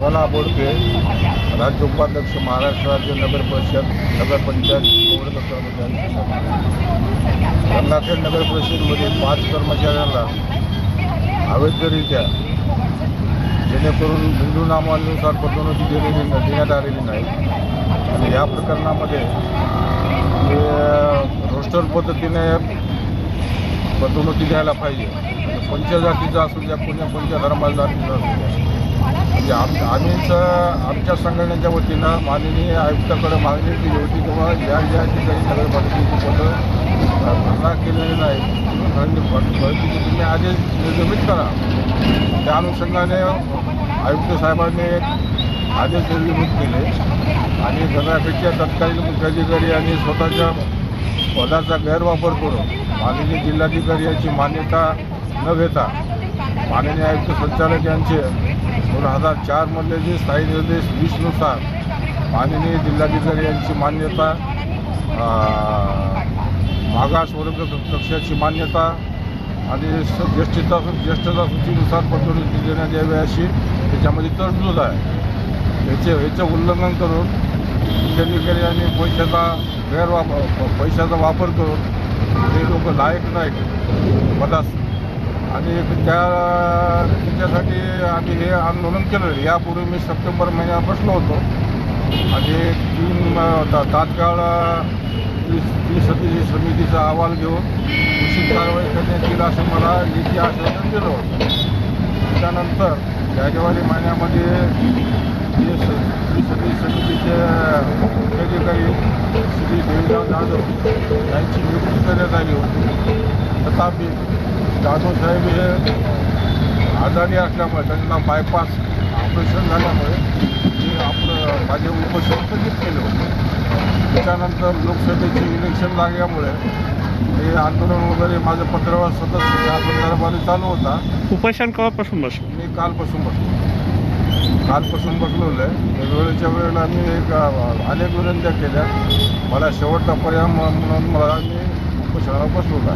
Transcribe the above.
मला बोडके राज्य उपाध्यक्ष महाराष्ट्र राज्य नगर परिषद नगर पंचायत निवडणूक कर्मचारी गंगाखेड नगर परिषदेमध्ये पाच कर्मचाऱ्यांना अवैधरित्या जेणेकरून हिंदू नामानुसार पदोन्नती दिलेली देण्यात आलेली नाही. आणि या प्रकरणामध्ये रोस्टर पद्धतीने पदोन्नती द्यायला पाहिजे. म्हणजे जातीचा असू द्या कोणत्या कोणत्या धर्माचा जातीचा असू द्या म्हणजे आम आम्हीच आमच्या संघटनेच्या वतीनं माननीय आयुक्ताकडे मागणी केली होती किंवा ज्या ज्या ठिकाणी नगरपालिकेची पदं भरणा केलेली नाही भरतीचे तुम्ही आदेश निर्गमित करा. त्या अनुषंगाने आयुक्त साहेबांनी एक आदेश निर्गमित केले. आणि गंगाखेडच्या तत्कालीन मुख्याधिकारी आणि स्वतःच्या पदाचा गैरवापर करून माननीय जिल्हाधिकारी यांची मान्यता न घेता माननीय आयुक्त संचालक यांचे दोन हजार चारमधले जे स्थायी निर्देश वीसनुसार माननीय जिल्हाधिकारी यांची मान्यता अं, मागास वर्ग कक्षाची मान्यता आणि ज्येष्ठता ज्येष्ठता सूचीनुसार पदोन्नती देण्यात यावी अशी त्याच्यामध्ये तरतूद आहे. याचे याचं उल्लंघन करून जिल्हाधिकारी आणि पैशाचा गैरवापर पैशाचा वापर करून ते लोक लायक नाहीत. पदास आणि त्या त्याच्यासाठी आम्ही हे आंदोलन केलं. यापूर्वी मी सप्टेंबर महिन्यात बसलो होतो. आणि तीन तात्काळ ती- ती समिती समितीचा अहवाल घेऊन उशीर कारवाई करण्यात येईल असं मला लेखी आश्वासन दिलं होतं. त्यानंतर जानेवारी महिन्यामध्ये जे स- ती समिती समितीचे मुख्याधिकारी श्री देवीराव जाधव यांची नियुक्ती करण्यात आली होती. तथापि जाधव साहेब हे आजारी असल्यामुळे त्यांना बायपास ऑपरेशन झाल्यामुळे मी आपलं माझे उपोषण स्थगित केलं होतं. त्याच्यानंतर लोकसभेचे इलेक्शन लागल्यामुळे हे आंदोलन वगैरे माझं पत्रव्यवहार सतत या संदर्भाने चालू होता. उपोषण केव्हापासून बसलं? मी कालपासून बसलो. कालपासून बसलेलो आहे वेळेच्या वेळेला मी एक अनेक विनंत्या केल्या. मला शेवटचा पर्याय म्हणून मला मी उपोषणाला बसवलं